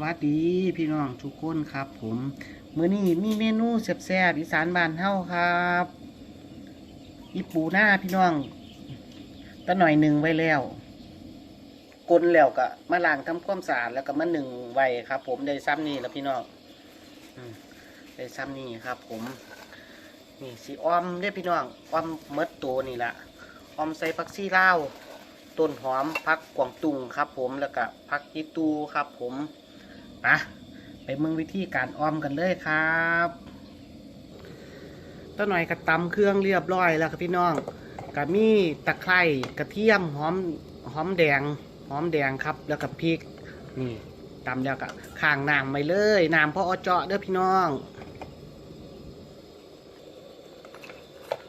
วัสดีพี่น้องทุกคนครับ ผมมื้อนี้มีเมนูแซ่บๆอีสานบ้านเฮาครับอีปูหน้าพี่น้องตะหน่อยหนึ่งไว้แล้วกลนแล้วก็มาล้างทำความสะอาดแล้วก็มาหนึ่งไว้ครับ ผมได้ซ้ำนี่แล้วพี่น้องอได้ซ้ำนี่ครับ ผมนี่สีอ้อมเด้อพี่น้องอ้อมเมดตัวนี่ละอ้อมใส่ผักซี่เลาต้นหอมพักกวางตุงครับ ผมแล้วก็พักอีตูครับ ผม นะไปมืองวิธีการออมกันเลยครับต้นหน่อยกระตำเครื่องเรียบร้อยแล้วครับพี่น้องกับมีตะไคร้กระเทียมหอมหอมแดงหอมแดงครับ แล้วก็พริกนี่ตำแล้วก็ข้างน้ำไปเลยน้ำพออเจาะเด้อพี่น้อง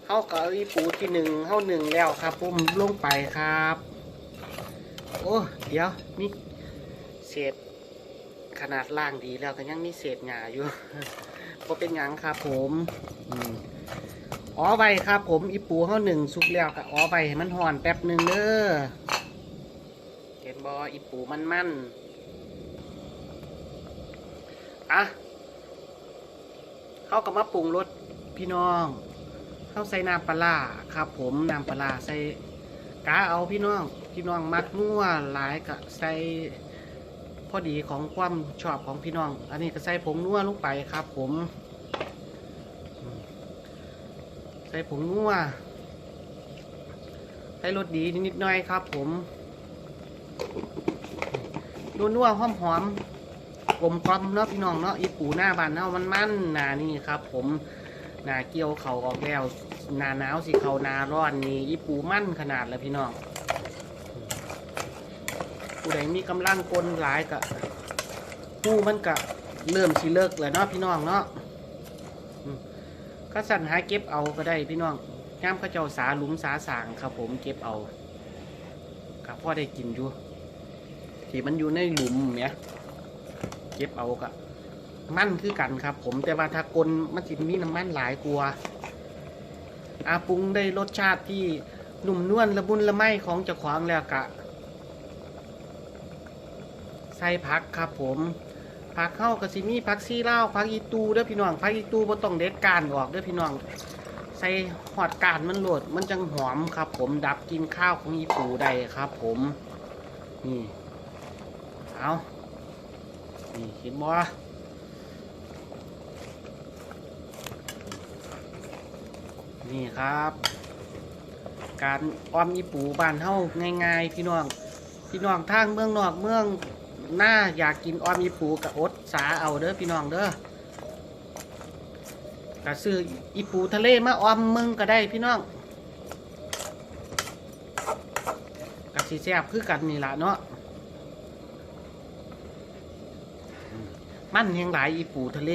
เข้ากับอีปูที่หนึ่งเข้าหนึ่งแล้วครับผมลงไปครับ โอ้เดี๋ยวมีเศษ ขนาดล่างดีแล้วก็ยังมีเศษหญ้าอยู่ก็เป็นหยังครับผมอืมอ๋อไว้ครับ ผมอีปูเขาหนึ่งสุกแล้วก็อ๋อไว้ให้มันห่อนแป๊บหนึ่งเด้อเห็นบออีปูมันมันอะเข้ากับมาปรุงรสพี่น้องเข้าใส่น้ำปลาครับ ผมน้ำปลาใส่กาเอาพี่น้อง พี่น้องมักนัวหลายกะใส่ อดีของความชอบของพี่น้อง อันนี้ก็ใส่ผงนัวลงไปครับผม ใส่ผงนัวใส่รสดีนิดหน่อยครับ ผมนัวนัวหอมหอมกลมกลอมเนาะพี่น้องเนาะอีปูหน้าบานเนาะมันมันหนานี่ครับ ผมหนาเกี่ยวเขาออกแล้วหนาหนาวสิเขาหนาร้อนนี่อีปูมั่นขนาดแล้วพี่น้อง ผู้ใดมีกำลังกลหลายกะผู้มันกะเริ่มสิเลิกแล้วเนาะพี่น้องเนาะก็สั่นหาเก็บเอาก็ได้พี่น้องย่ามข้าเจ้าสาหลุมสาสางครับผมเก็บเอากับพ่อได้กินอยู่ที่มันอยู่ในหลุมเนี่ยเก็บเอากะมั่นคือกันครับ ผมแต่ว่าถ้ากลมันสิมีน้ำมันหลายกลัวอาปรุงได้รสชาติที่หนุ่มนวลละบุนละไมของเจ้าของแล้วกะ ใส่ผักครับผมผักเข้ากับซิมีผักซีเล่าผักอีตูเด้อพี่น้องผักอีตูบ่ต้องเด็ดการออกเด้อพี่น้อง ใส่หอดการมันโหลดมันจังหอมครับ ผมดับกินข้าวของอีปูได้ครับ ผมนี่เอานี่เห็นบ่นี่ครับ การออมอีปูบ้านเฮาง่าย ๆ พี่น้องพี่น้องทางเมืองนอกเมือง หน้าอยากกินออมอีปูกับอดสาเอาเด้อพี่น้องเด้อกระซื้ออีปูทะเลมาออมมืองก็ได้พี่น้องกะสีแซ่บคือกันนี่ละเนาะมันแหงหลายอีปูทะเล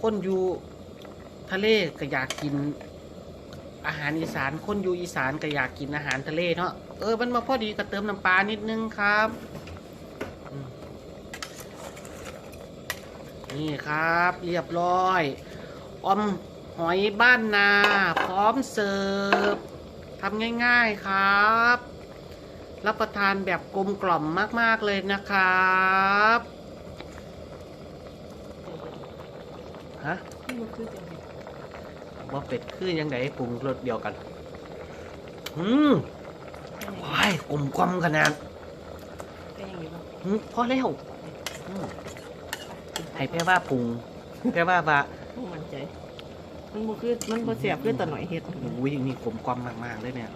คนอยู่ทะเลก็อยากกินอาหารอีสาน คนอยู่อีสานก็อยากกินอาหารทะเลเนาะ เออ มันมาพอดีก็เติมน้ำปลานิดนึงครับอืม นี่ครับ เรียบร้อยออมหอยบ้านนา พร้อมเสิร์ฟทำง่ายๆครับ รับประทานแบบกลมกล่อมมากๆเลยนะครับฮะว่าเป็ดคือยังไงปรุงรสเดียวกันอืมว้ายกลมกลอมขนาดเป็นอย่างนี้ป่ะอืมพอแล้วอืม ให้แพ่ว่าปรุงแพ่ว่าว่าผู้มั่นใจ มันบ่คือมันบ่เสียบคือตะหน่อยเฮ็ดอุ้ยนี่กลมกลอมมากๆเลยเนี่ย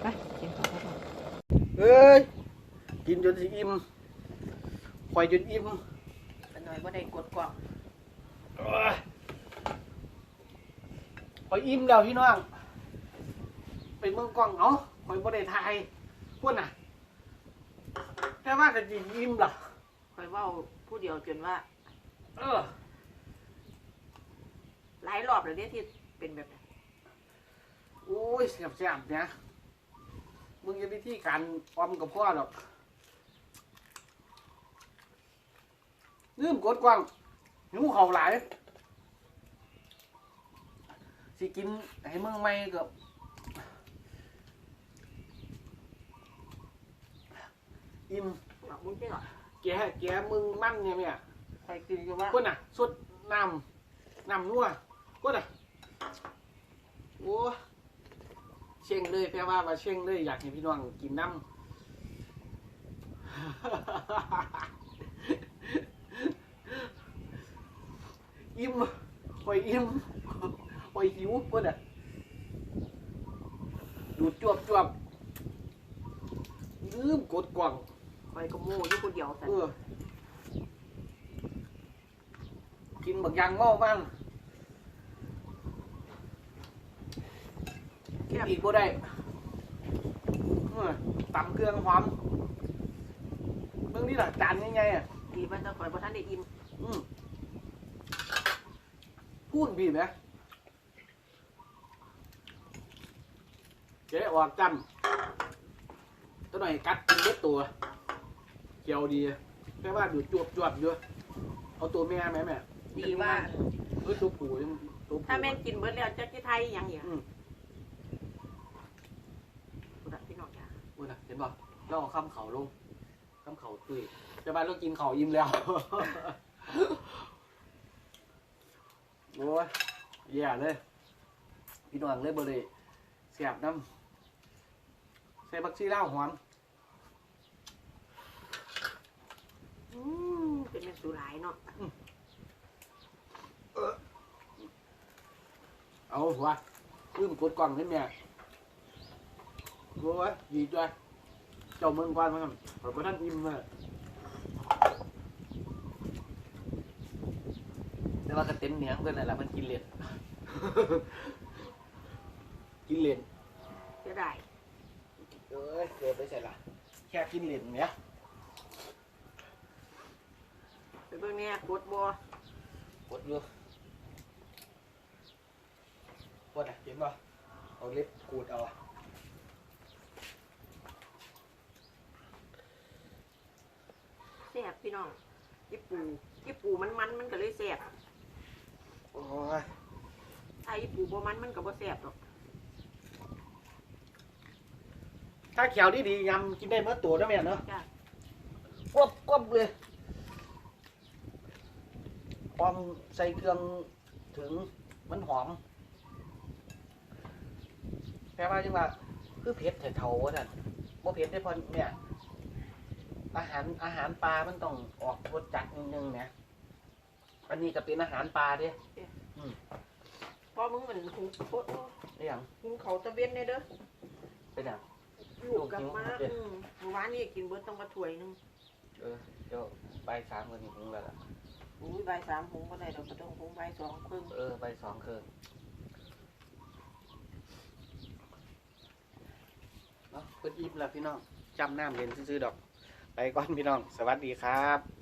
ไปกินข้าวก่อนเอ้ยกินจนสิอิ่มคอยจนอิ่มตะหน่อยบ่ได้กดกล่องคอยอิ่มแล้วพี่น้องไปเมืองกล้องเนาะคอยบ่ได้ถ่ายพวกน่ะแค่ว่ากันสิอิ่มล่ะคอยเว้าผู้เดียวจนว่า เออ หลายรอบแล้วเด้ที่เป็นแบบนั้โอ้ยเสียบเสียบเนี่ยมึงจะวิธีการออมกับพ่อหรอกลืมกดกว้างหิวเข่าหลายสิกินให้มึงไม่กับอิ่มเอาบุญไปก่แกแกมึงมั่นเนี่ยเนี่ย ใครกินอยู่ว่าคนน่ะสุดน้ำน้ำนัวคนน่ะโอ้เช่งเลยแปลว่าว่าเช่งเลยอยากให้พี่น้องกินน้ำอิ่มหอยอิ่มหอยหิวคนน่ะดูดจวบจวบลืมกดกล่องคอยก็โม่อยู่คนเดียวสันเออ กินบักยางเมาบ้างกินอีกบ่ได้เออตำเครื่องหอมเรื่องนี้ล่ะจานยังไงอะดีมันจะคอยบ่ทันได้อิ่มอืมพูดบีบไหมเจ๊ออกจำตัวหน่อยกัดกินเล็ดตัวเกี่ยวดีแค่ว่าดูจวบจวบๆอยู่เอาตัวแม่ไหมแม่ ดีว่าเออตัวผู้ยังตัวผู้ถ้าแม่นกินเบิดแล้วจะที่ไทยยังอย่างอืมพุทธพี่น้องจ้าอุ้ยนะเห็นป่ะเราเอาข้ามเขาลงข้ามเขาตุยจะไปเรากินเขาอิ่มแล้ว โอ้ยแย่เลย พี่น้องเลยบริเสียบน้ำใส่บักชีเล่าวหอมอืมเป็นแม่นสูหลายเนาะ เอาหัวลืมกดกล่องให้แม่โอ้ยดีจ้ะเจ้าเมืองกวนมาครับขอบคุณท่านอิ่มเลยแต่ว่าก็เต็มเหนียงเพื่อนนั่นแหละมันกินเหรียญกินเหรียญเสียดายเอ้ยเกิดไปใส่ละแค่กินเหรียญเนี้ยไปเบิ่งเนี่ยกดบ่ปวดอยู่ ปวดอะเห็นป่ะเอาเล็บขูดเอาอะแซ่บพี่น้องญี่ปูญี่ปูมันมันมันก็เลยแซ่บโอ้ยถ้าญี่ปูบ่มันมันก็บ่แซ่บหรอกถ้าเขียวดีดีๆยำกินได้เมื่อตัวนะแม่เนาะจ้ากวบกวบเลยพอมใส่เครื่องถึงมันหอม แปลว่าจังว่า คือเผ็ดเถาๆว่าท่นบ่เผ็ดได้พอเนี่ย อาหารอาหารปลา มันต้องออกรสจัดนิดนึงนะอันนี้ก็เป็นอาหารปลาเด้พอมึงมันหุงโคตรได้ยังหุงเขาวตะเวนได้เด้อเป็นยังลูกกลับมาลูกหิวอืมเมื่อวานนี่กินเบิดต้องมาถ้วยหนึงเออเดี๋ยวใบายสามกันนี่คงแล้วล่ะอุ้ยบ่ายสามหุงบ่ได้ดอกก็ต้องหุงบ่ายสองครึ่งเออใบายสองคืน เนาะเพิ่นอิ่มแล้วพี่น้องจำน้ำเรียนซื้อๆดอก ไปก่อนพี่น้อง สวัสดีครับ